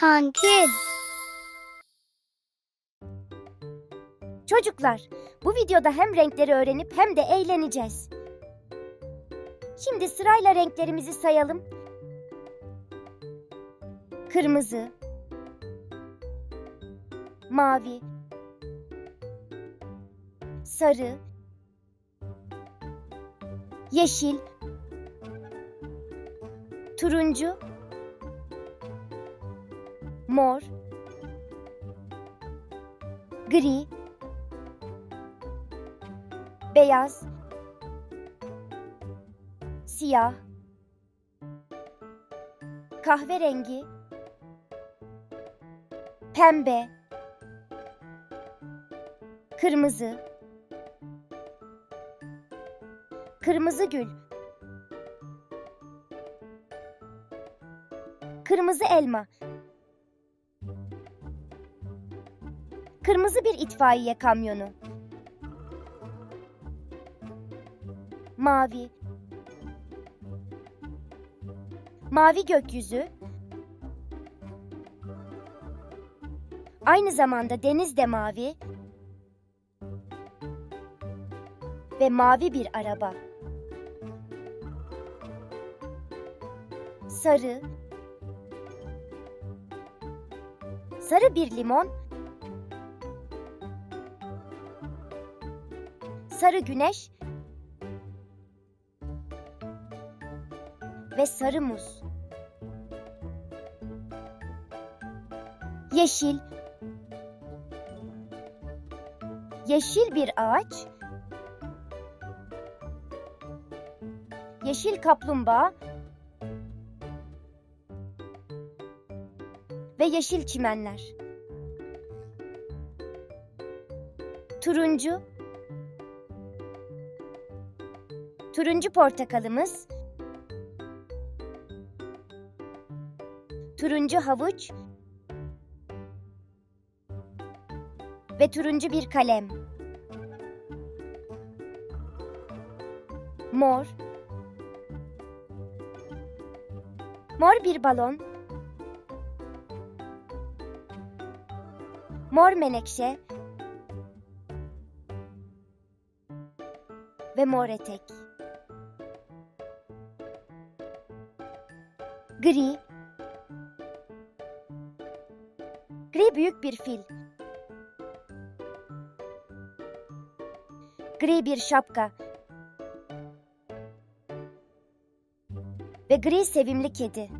Kids. Çocuklar, bu videoda hem renkleri öğrenip hem de eğleneceğiz. Şimdi sırayla renklerimizi sayalım. Kırmızı, mavi, sarı, yeşil, turuncu, mor, gri, beyaz, siyah, kahverengi, pembe, kırmızı, kırmızı gül, kırmızı elma, kırmızı bir itfaiye kamyonu. mavi. Mavi gökyüzü. Aynı zamanda deniz de mavi. Ve mavi bir araba. Sarı. Sarı bir limon sarı güneş ve sarı muz. Yeşil. Yeşil bir ağaç. Yeşil kaplumbağa. Ve yeşil çimenler. Turuncu. Turuncu portakalımız. turuncu havuç ve turuncu bir kalem. Mor. Mor bir balon. Mor menekşe. Ve mor etek. Gri. Gri büyük bir fil. Gri bir şapka. Ve gri sevimli kedi.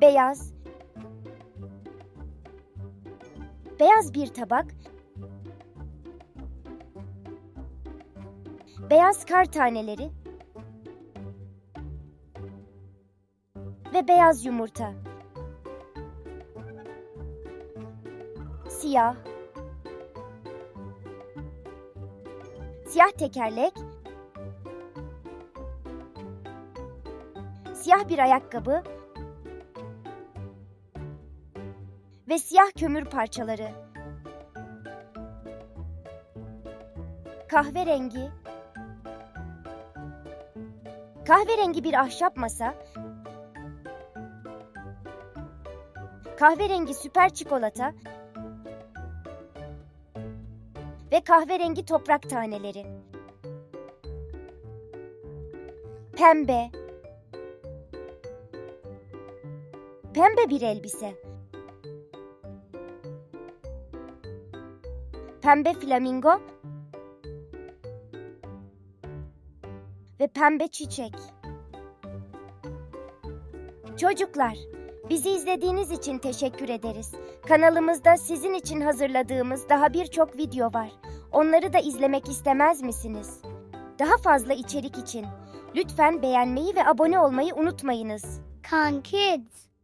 Beyaz. Beyaz bir tabak. Beyaz kar taneleri. Ve beyaz yumurta. Siyah. Siyah tekerlek. Siyah bir ayakkabı. Ve siyah kömür parçaları. Kahverengi. Kahverengi bir ahşap masa kahverengi süper çikolata ve kahverengi toprak taneleri. Pembe. Pembe bir elbise. Pembe flamingo ve pembe çiçek. Çocuklar, Bizi izlediğiniz için teşekkür ederiz. Kanalımızda sizin için hazırladığımız daha birçok video var. Onları da izlemek istemez misiniz? Daha fazla içerik için lütfen beğenmeyi ve abone olmayı unutmayınız. Con Kids.